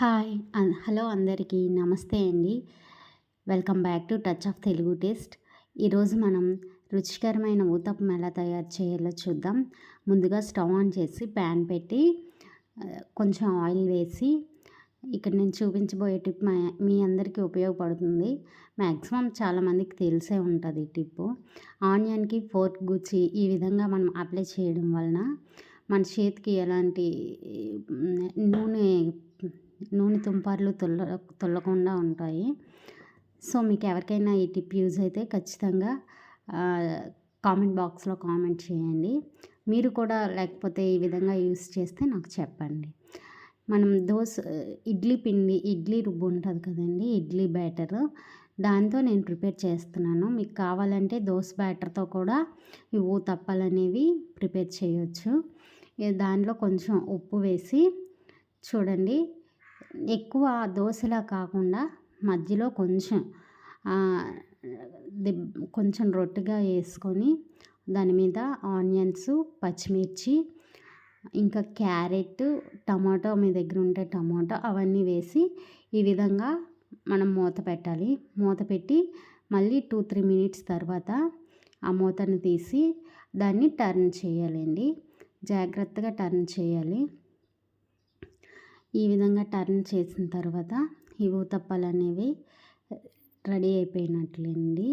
Hi hello అందరికీ నమస్తే అండి. Welcome back to touch of Telugu taste. ఈరోజు మనం రుచికరమైన ఊతప్పం ఎలా తయారు చేయాలో చూద్దాం. ముందుగా స్టవ్ ఆన్ చేసి ప్యాన్ పెట్టి కొంచెం ఆయిల్ వేసి ఇక్కడ నేను చూపించబోయే టిప్ మా మీ అందరికీ ఉపయోగపడుతుంది. మ్యాక్సిమం చాలామందికి తెలిసే ఉంటుంది ఈ టిప్పు. ఆనియన్కి ఫోర్క్ గుచ్చి ఈ విధంగా మనం అప్లై చేయడం వలన మన చేతికి ఎలాంటి నూనె నూనె తుంపార్లు తొల్ల తొల్లకుండా ఉంటాయి. సో మీకు ఎవరికైనా ఈ టిప్ యూజ్ అయితే ఖచ్చితంగా కామెంట్ బాక్స్లో కామెంట్ చేయండి. మీరు కూడా లేకపోతే ఈ విధంగా యూస్ చేస్తే నాకు చెప్పండి. మనం దోశ ఇడ్లీ పిండి ఇడ్లీ రుబ్బు ఉంటుంది కదండి ఇడ్లీ బ్యాటర్. దాంతో నేను ప్రిపేర్ చేస్తున్నాను. మీకు కావాలంటే దోశ బ్యాటర్తో కూడా ఈ తప్పలు అనేవి ప్రిపేర్ చేయొచ్చు. దానిలో కొంచెం ఉప్పు వేసి చూడండి. ఎక్కువ దోశలా కాకుండా మధ్యలో కొంచెం కొంచెం రొట్టెగా వేసుకొని దాని మీద ఆనియన్స్ పచ్చిమిర్చి ఇంకా క్యారెట్ టమాటో మీ దగ్గర ఉంటే టమాటో అవన్నీ వేసి ఈ విధంగా మనం మూత పెట్టాలి. మూత పెట్టి మళ్ళీ టూ త్రీ మినిట్స్ తర్వాత ఆ మూతను తీసి దాన్ని టర్న్ చేయాలండి. జాగ్రత్తగా టర్న్ చేయాలి. ఈ విధంగా టర్న్ చేసిన తర్వాత ఈ ఊతప్పాలు అనేవి రెడీ అయిపోయినట్లండి.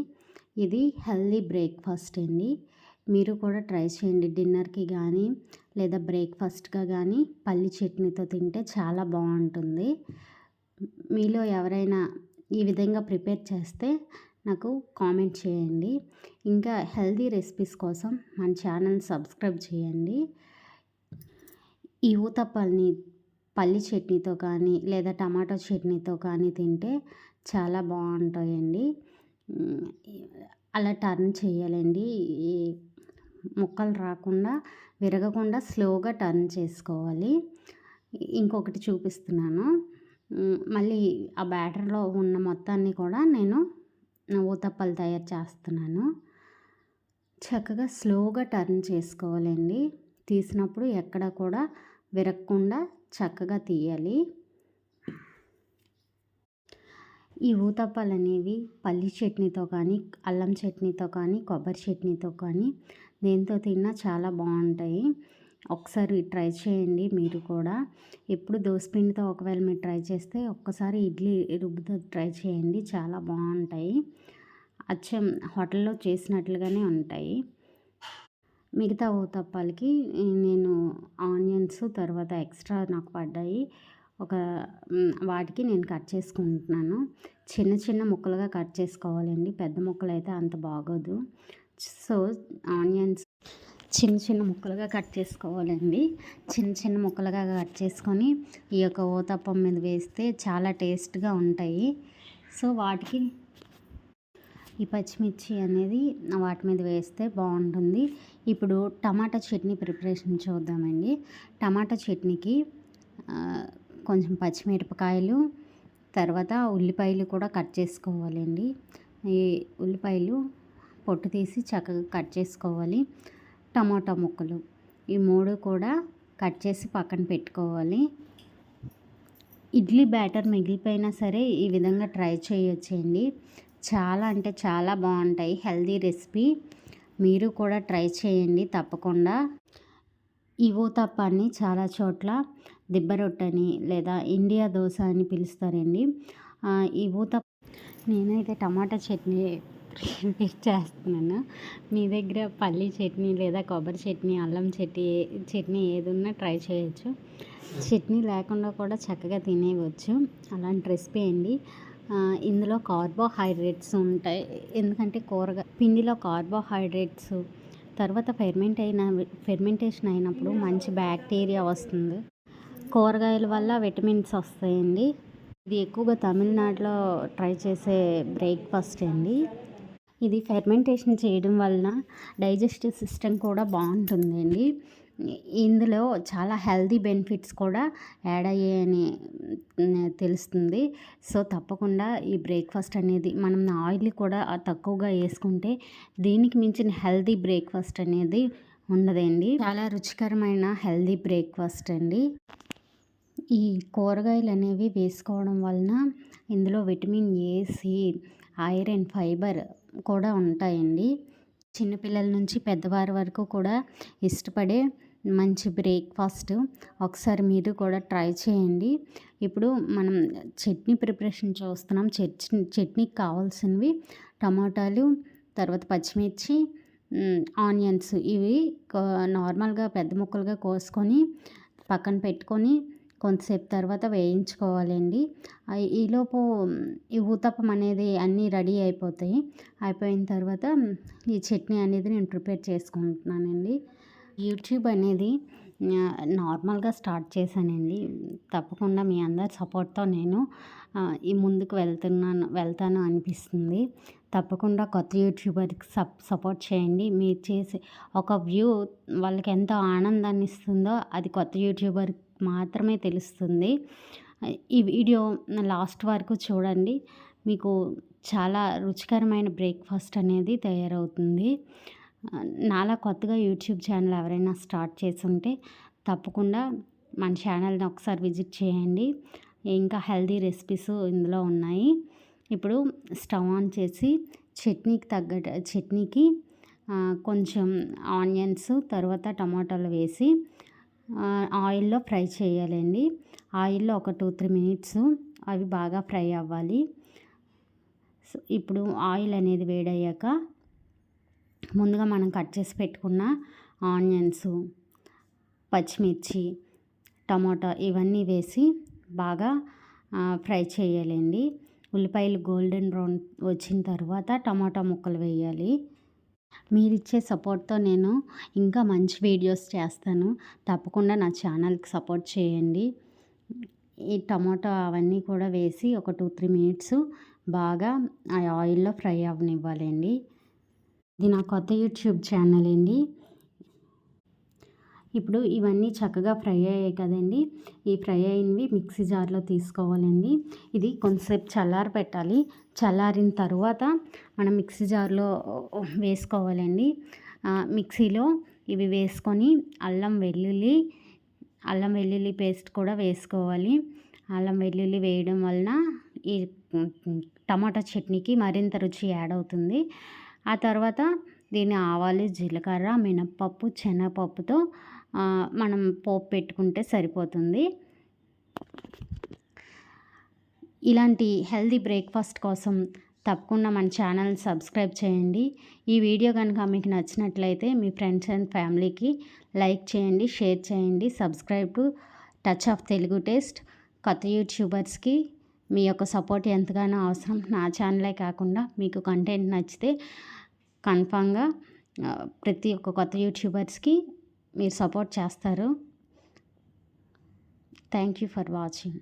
ఇది హెల్దీ బ్రేక్ఫాస్ట్ అండి. మీరు కూడా ట్రై చేయండి. డిన్నర్కి కానీ లేదా బ్రేక్ఫాస్ట్గా కానీ పల్లి చట్నీతో తింటే చాలా బాగుంటుంది. మీలో ఎవరైనా ఈ విధంగా ప్రిపేర్ చేస్తే నాకు కామెంట్ చేయండి. ఇంకా హెల్దీ రెసిపీస్ కోసం మన ఛానల్ సబ్స్క్రైబ్ చేయండి. ఈ ఊతప్పల్ని పల్లి చట్నీతో కానీ లేదా టమాటో చట్నీతో కానీ తింటే చాలా బాగుంటాయండి. అలా టర్న్ చేయాలండి. ఈ ముక్కలు రాకుండా విరగకుండా స్లోగా టర్న్ చేసుకోవాలి. ఇంకొకటి చూపిస్తున్నాను. మళ్ళీ ఆ బ్యాటర్లో ఉన్న మొత్తాన్ని కూడా నేను ఊతప్పలు తయారు చేస్తున్నాను. చక్కగా స్లోగా టర్న్ చేసుకోవాలండి. తీసినప్పుడు ఎక్కడ కూడా విరగకుండా చక్కగా తీయాలి. ఈ ఊతప్పాలు అనేవి పల్లి చట్నీతో కానీ అల్లం చట్నీతో కానీ కొబ్బరి చట్నీతో కానీ దేంతో తిన్నా చాలా బాగుంటాయి. ఒకసారి ట్రై చేయండి మీరు కూడా. ఎప్పుడు దోసపిండితో ఒకవేళ మీరు ట్రై చేస్తే ఒక్కసారి ఇడ్లీ రుబ్బుతో ట్రై చేయండి. చాలా బాగుంటాయి. అచ్చం హోటల్లో చేసినట్లుగానే ఉంటాయి. మిగతా ఊతప్పాలకి నేను ఆనియన్స్ తర్వాత ఎక్స్ట్రా నాకు పడ్డాయి. ఒక వాటికి నేను కట్ చేసుకుంటున్నాను. చిన్న చిన్న ముక్కలుగా కట్ చేసుకోవాలండి. పెద్ద ముక్కలు అయితే అంత బాగోదు. సో ఆనియన్స్ చిన్న చిన్న ముక్కలుగా కట్ చేసుకోవాలండి. చిన్న చిన్న ముక్కలుగా కట్ చేసుకొని ఈ యొక్క ఊతప్పం మీద వేస్తే చాలా టేస్ట్గా ఉంటాయి. సో వాటికి ఈ పచ్చిమిర్చి అనేది వాటి మీద వేస్తే బాగుంటుంది. ఇప్పుడు టమాటా చట్నీ ప్రిపరేషన్ చూద్దామండి. టమాటా చట్నీకి కొంచెం పచ్చిమిరపకాయలు తర్వాత ఉల్లిపాయలు కూడా కట్ చేసుకోవాలండి. ఈ ఉల్లిపాయలు పొట్టు తీసి చక్కగా కట్ చేసుకోవాలి. టమాటా ముక్కలు ఈ మూడు కూడా కట్ చేసి పక్కన పెట్టుకోవాలి. ఇడ్లీ బ్యాటర్ మిగిలిపోయినా సరే ఈ విధంగా ట్రై చేయొచ్చండి. చాలా అంటే చాలా బాగుంటాయి. Healthy recipe. మీరు కూడా ట్రై చేయండి తప్పకుండా. ఈ ఊతప్పాన్ని చాలా చోట్ల దిబ్బ రొట్టెని లేదా ఇండియా దోశ అని పిలుస్తారండి. ఈ ఊత నేనైతే టమాటా చట్నీ చేస్తున్నాను. మీ దగ్గర పల్లి చట్నీ లేదా కొబ్బరి చట్నీ అల్లం చట్నీ చట్నీ ఏది ట్రై చేయొచ్చు. చట్నీ లేకుండా కూడా చక్కగా తినేయవచ్చు. అలాంటి రెసిపీ అండి. ఇందులో కార్బోహైడ్రేట్స్ ఉంటాయి. ఎందుకంటే కూరగా పిండిలో కార్బోహైడ్రేట్స్ తర్వాత ఫెర్మెంట్ అయిన ఫెర్మెంటేషన్ అయినప్పుడు మంచి బ్యాక్టీరియా వస్తుంది. కూరగాయల వల్ల విటమిన్స్ వస్తాయండి. ఇది ఎక్కువగా తమిళనాడులో ట్రై చేసే బ్రేక్ఫాస్ట్ అండి. ఇది ఫెర్మెంటేషన్ చేయడం వలన డైజెస్టివ్ సిస్టమ్ కూడా బాగుంటుందండి. ఇందులో చాలా హెల్దీ బెనిఫిట్స్ కూడా యాడ్ అయ్యాయని తెలుస్తుంది. సో తప్పకుండా ఈ బ్రేక్ఫాస్ట్ అనేది మనం ఆయిల్ కూడా తక్కువగా వేసుకుంటే దీనికి మించిన హెల్దీ బ్రేక్ఫాస్ట్ అనేది ఉండదండి. చాలా రుచికరమైన హెల్దీ బ్రేక్ఫాస్ట్ అండి. ఈ కూరగాయలు అనేవి వేసుకోవడం వలన ఇందులో vitamin A C iron fibre కూడా ఉంటాయండి. చిన్నపిల్లల నుంచి పెద్దవారి వరకు కూడా ఇష్టపడే మంచి బ్రేక్ఫాస్ట్ ఒకసారి మీరు కూడా ట్రై చేయండి. ఇప్పుడు మనం చట్నీ ప్రిపరేషన్ చూస్తున్నాం. చట్నీ చట్నీకి కావాల్సినవి టమాటాలు తర్వాత పచ్చిమిర్చి ఆనియన్స్ ఇవి నార్మల్గా పెద్ద ముక్కలుగా కోసుకొని పక్కన పెట్టుకొని కొంతసేపు తర్వాత వేయించుకోవాలండి. ఈలోపు ఈ ఊతప్పం అనేది అన్నీ రెడీ అయిపోతాయి. అయిపోయిన తర్వాత ఈ చట్నీ అనేది నేను ప్రిపేర్ చేసుకుంటున్నానండి. యూట్యూబ్ అనేది నార్మల్గా స్టార్ట్ చేశానండి. తప్పకుండా మీ అందరి సపోర్ట్తో నేను ఈ ముందుకు వెళ్తున్నాను వెళ్తాను అనిపిస్తుంది. తప్పకుండా కొత్త యూట్యూబర్కి సప్ సపోర్ట్ చేయండి. మీరు చేసే ఒక వ్యూ వాళ్ళకి ఎంతో ఆనందాన్ని ఇస్తుందో అది కొత్త యూట్యూబర్కి మాత్రమే తెలుస్తుంది. ఈ వీడియో లాస్ట్ వరకు చూడండి. మీకు చాలా రుచికరమైన బ్రేక్ఫాస్ట్ అనేది తయారవుతుంది. నాలా కొత్తగా యూట్యూబ్ ఛానల్ ఎవరైనా స్టార్ట్ చేసి ఉంటే తప్పకుండా మన ఛానల్ని ఒకసారి విజిట్ చేయండి. ఇంకా హెల్దీ రెసిపీస్ ఇందులో ఉన్నాయి. ఇప్పుడు స్టవ్ ఆన్ చేసి చట్నీకి తగ్గట్టు చట్నీకి కొంచెం ఆనియన్స్ తర్వాత టమాటాలు వేసి ఆయిల్లో ఫ్రై చేయాలండి. ఆయిల్లో ఒక టూ త్రీ మినిట్స్ అవి బాగా ఫ్రై అవ్వాలి. ఇప్పుడు ఆయిల్ అనేది వేడయ్యాక ముందుగా మనం కట్ చేసి పెట్టుకున్న ఆనియన్స్ పచ్చిమిర్చి టమాటా ఇవన్నీ వేసి బాగా ఫ్రై చేయాలండి. ఉల్లిపాయలు గోల్డెన్ బ్రౌన్ వచ్చిన తర్వాత టమాటా ముక్కలు వేయాలి. మీరు ఇచ్చే సపోర్ట్తో నేను ఇంకా మంచి వీడియోస్ చేస్తాను. తప్పకుండా నా ఛానల్కి సపోర్ట్ చేయండి. ఈ టమాటా అవన్నీ కూడా వేసి ఒక టూ త్రీ మినిట్స్ బాగా ఆ ఆయిల్లో ఫ్రై అవ్వనివ్వాలండి. ఇది నా కొత్త యూట్యూబ్ ఛానల్ అండి. ఇప్పుడు ఇవన్నీ చక్కగా ఫ్రై అయ్యాయి కదండి. ఈ ఫ్రై అయినవి మిక్సీ జార్లో తీసుకోవాలండి. ఇది కొంతసేపు చల్లారి పెట్టాలి. చల్లారిన తర్వాత మనం మిక్సీ జార్లో వేసుకోవాలండి. మిక్సీలో ఇవి వేసుకొని అల్లం వెల్లుల్లి అల్లం వెల్లుల్లి పేస్ట్ కూడా వేసుకోవాలి. అల్లం వెల్లుల్లి వేయడం వలన ఈ టమాటా చట్నీకి మరింత రుచి యాడ్ అవుతుంది. ఆ తర్వాత దీని ఆవాలు జీలకర్ర మినప్పప్పు శనగపప్పుతో మనం పోపు పెట్టుకుంటే సరిపోతుంది. ఇలాంటి హెల్దీ బ్రేక్ఫాస్ట్ కోసం తప్పకుండా మన ఛానల్ సబ్స్క్రైబ్ చేయండి. ఈ వీడియో కనుక మీకు నచ్చినట్లయితే మీ ఫ్రెండ్స్ అండ్ ఫ్యామిలీకి లైక్ చేయండి షేర్ చేయండి subscribe to touch of Telugu taste. కొత్త యూట్యూబర్స్కి మీ యొక్క సపోర్ట్ ఎంతగానో అవసరం. నా ఛానలే కాకుండా మీకు కంటెంట్ నచ్చితే కన్ఫామ్గా ప్రతి ఒక్క కొత్త యూట్యూబర్స్కి మీరు సపోర్ట్ చేస్తారు. Thank you for watching